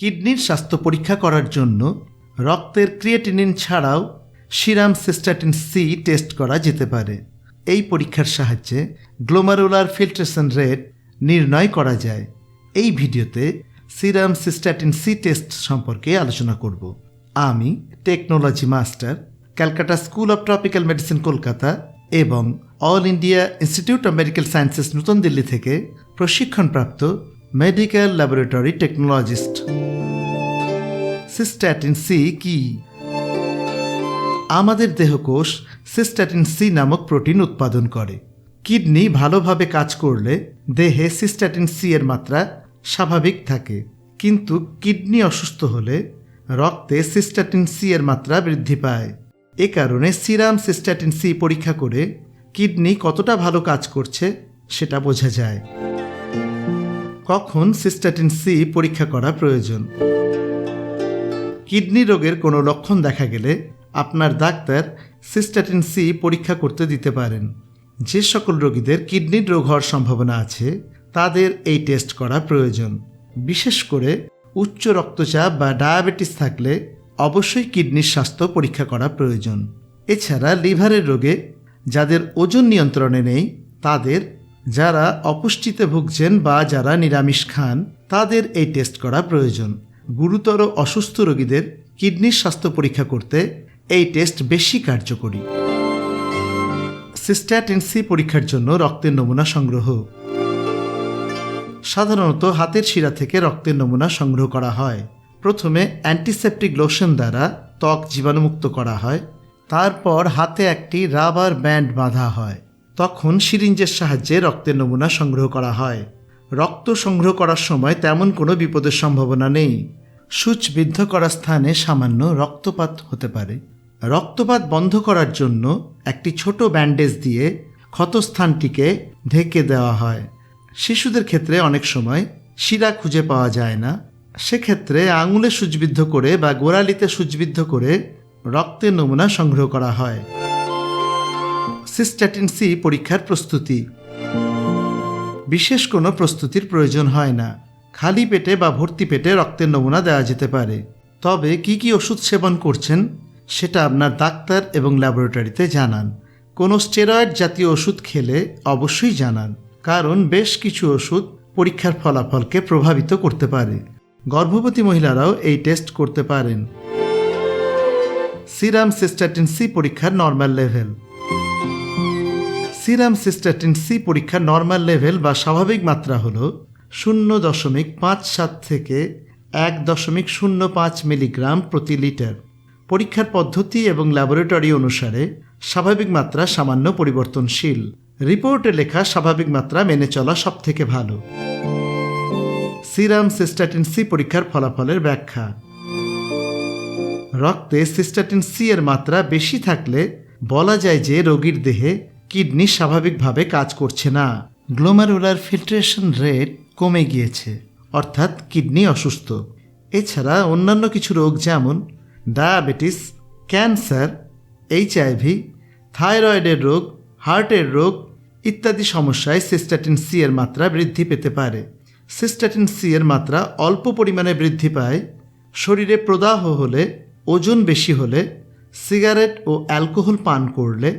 কিডনির স্বাস্থ্য পরীক্ষা করার জন্য রক্তের ক্রিয়েটিনিন ছাড়াও সিরাম সিস্টাটিন সি টেস্ট করা যেতে পারে। এই পরীক্ষার সাহায্যে গ্লোমারুলার ফিল্ট্রেশন রেট নির্ণয় করা যায়। এই ভিডিওতে সিরাম সিস্টাটিন সি টেস্ট সম্পর্কে আলোচনা করব। আমি technology master Calcutta school of tropical medicine Kolkata এবং all India institute of medical sciences নতুন দিল্লি থেকে প্রশিক্ষণপ্রাপ্ত medical laboratory technologist cystatin C কি? আমাদের দেহকোষ সিস্ট্যাটিন সি নামক প্রোটিন উৎপাদন করে। কিডনি ভালোভাবে কাজ করলে দেহে সিস্ট্যাটিন সি এর মাত্রা স্বাভাবিক থাকে। কিন্তু কিডনি অসুস্থ হলে রক্তে সিস্ট্যাটিন সি এর মাত্রা বৃদ্ধি পায়। এ কারণে সিরাম সিস্ট্যাটিন সি পরীক্ষা করে কিডনি কতটা ভালো কাজ করছে সেটা বোঝা যায়। কখন সিস্টাটিন সি পরীক্ষা করা প্রয়োজন? কিডনি রোগের কোনো লক্ষণ দেখা গেলে আপনার ডাক্তার সিস্টাটিন সি পরীক্ষা করতে দিতে পারেন। যে সকল রোগীদের কিডনির রোগ হওয়ার সম্ভাবনা আছে, তাদের এই টেস্ট করা প্রয়োজন। বিশেষ করে উচ্চ রক্তচাপ বা ডায়াবেটিস থাকলে অবশ্যই কিডনির স্বাস্থ্য পরীক্ষা করা প্রয়োজন। এছাড়া লিভারের রোগে যাদের ওজন নিয়ন্ত্রণে নেই, তাদের যারা অপুষ্টিতে ভুগছেন বা যারা নিরামিষ খান, তাদের এই টেস্ট করা প্রয়োজন। গুরুতর অসুস্থ রোগীদের কিডনির স্বাস্থ্য পরীক্ষা করতে এই টেস্ট বেশি কার্যকরী। সিস্ট্যাটিন সি পরীক্ষার জন্য রক্তের নমুনা সংগ্রহ। সাধারণত হাতের শিরা থেকে রক্তের নমুনা সংগ্রহ করা হয়। প্রথমে অ্যান্টিসেপটিক লোশন দ্বারা ত্বক জীবাণুমুক্ত করা হয়। তারপর হাতে একটি রাবার ব্যান্ড বাঁধা হয়। তখন সিরিঞ্জের সাহায্যে রক্তের নমুনা সংগ্রহ করা হয়। রক্ত সংগ্রহ করার সময় তেমন কোনো বিপদের সম্ভাবনা নেই। সূচবিদ্ধ করা স্থানে সামান্য রক্তপাত হতে পারে। রক্তপাত বন্ধ করার জন্য একটি ছোট ব্যান্ডেজ দিয়ে ক্ষতস্থানটিকে ঢেকে দেওয়া হয়। শিশুদের ক্ষেত্রে অনেক সময় শিরা খুঁজে পাওয়া যায় না। সেক্ষেত্রে আঙুলে সূচবিদ্ধ করে বা গোড়ালিতে সূচবিদ্ধ করে রক্তের নমুনা সংগ্রহ করা হয়। সিস্ট্যাটিন সি পরীক্ষার প্রস্তুতি। বিশেষ কোনো প্রস্তুতির প্রয়োজন হয় না। খালি পেটে বা ভর্তি পেটে রক্তের নমুনা দেওয়া যেতে পারে। তবে কি কি ওষুধ সেবন করছেন, সেটা আপনার ডাক্তার এবং ল্যাবরেটরিতে জানান। কোনো স্টেরয়েড জাতীয় ওষুধ খেলে অবশ্যই জানান, কারণ বেশ কিছু ওষুধ পরীক্ষার ফলাফলকে প্রভাবিত করতে পারে। গর্ভবতী মহিলারাও এই টেস্ট করতে পারেন। সিরাম সিস্টাটিন সি পরীক্ষার normal level. Serum cystatin C পরীক্ষার নর্মাল লেভেল বা স্বাভাবিক মাত্রা হল শূন্য দশমিক পাঁচ সাত থেকে এক দশমিক শূন্য পাঁচ মিলিগ্রাম প্রতি লিটার পরীক্ষার পদ্ধতি এবং ল্যাবরেটরি অনুসারে স্বাভাবিক মাত্রা সামান্য পরিবর্তনশীল। রিপোর্টে লেখা স্বাভাবিক মাত্রা মেনে চলা সব থেকে ভালো। সিরাম সিস্টাটিন সি পরীক্ষার ফলাফলের ব্যাখ্যা। রক্তে সিস্টাটিন সি এর মাত্রা বেশি থাকলে বলা যায় যে রোগীর দেহে কিডনি স্বাভাবিকভাবে কাজ করছে না। গ্লোমারুলার ফিল্ট্রেশন রেট কমে গিয়েছে, অর্থাৎ কিডনি অসুস্থ। এছাড়া অন্যান্য কিছু রোগ যেমন ডায়াবেটিস, ক্যান্সার এইচআইভি থাইরয়েডের রোগ, হার্টের রোগ ইত্যাদি সমস্যায় সিস্টাটিন সি এর মাত্রা বৃদ্ধি পেতে পারে। সিস্টাটিন সি এর মাত্রা অল্প পরিমাণে বৃদ্ধি পায়, শরীরে প্রদাহ হলে, ওজন বেশি হলে, সিগারেট ও অ্যালকোহল পান করলে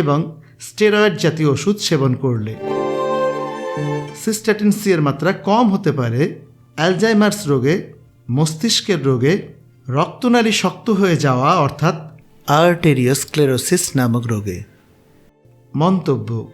এবং স্টেরয়েড জাতীয় ওষুধ সেবন করলে। সিস্টাটিন সি এর মাত্রা কম হতে পারে, অ্যালজাইমার্স রোগে, মস্তিষ্কের রোগে, রক্তনালী শক্ত হয়ে যাওয়া, অর্থাৎ আর্টেরিওস্ক্লেরোসিস নামক রোগে। মন্তব্য,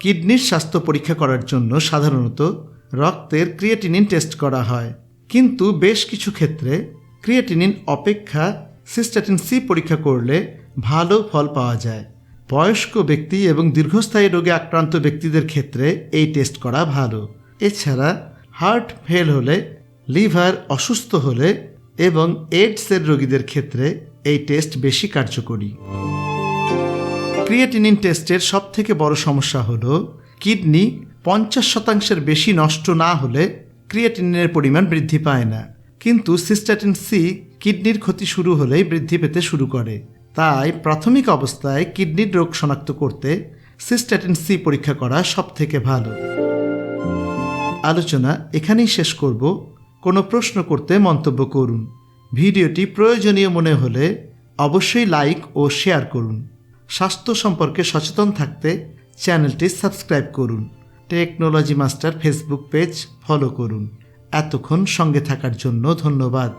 কিডনির স্বাস্থ্য পরীক্ষা করার জন্য সাধারণত রক্তের ক্রিয়েটিনিন টেস্ট করা হয়। কিন্তু বেশ কিছু ক্ষেত্রে ক্রিয়েটিনিন অপেক্ষা সিস্টাটিন সি পরীক্ষা করলে ভালো ফল পাওয়া যায়। বয়স্ক ব্যক্তি এবং দীর্ঘস্থায়ী রোগে আক্রান্ত ব্যক্তিদের ক্ষেত্রে এই টেস্ট করা ভালো। এছাড়া হার্ট ফেল হলে, লিভার অসুস্থ হলে এবং এইডসের রোগীদের ক্ষেত্রে এই টেস্ট বেশি কার্যকরী। ক্রিয়েটিনিন টেস্টের সবথেকে বড় সমস্যা হল, কিডনি পঞ্চাশ শতাংশের বেশি নষ্ট না হলে ক্রিয়েটিনিনের পরিমাণ বৃদ্ধি পায় না। কিন্তু সিস্টাটিন সি কিডনির ক্ষতি শুরু হলেই বৃদ্ধি পেতে শুরু করে। তাই প্রাথমিক অবস্থায় কিডনির রোগ শনাক্ত করতে সিস্টাটিন সি পরীক্ষা করা সব থেকে ভালো। আলোচনা এখানেই শেষ করব। কোনো প্রশ্ন করতে মন্তব্য করুন। ভিডিওটি প্রয়োজনীয় মনে হলে অবশ্যই লাইক ও শেয়ার করুন। স্বাস্থ্য সম্পর্কে সচেতন থাকতে চ্যানেলটি সাবস্ক্রাইব করুন। Technology master Facebook page follow করুন। এতক্ষণ সঙ্গে থাকার জন্য ধন্যবাদ।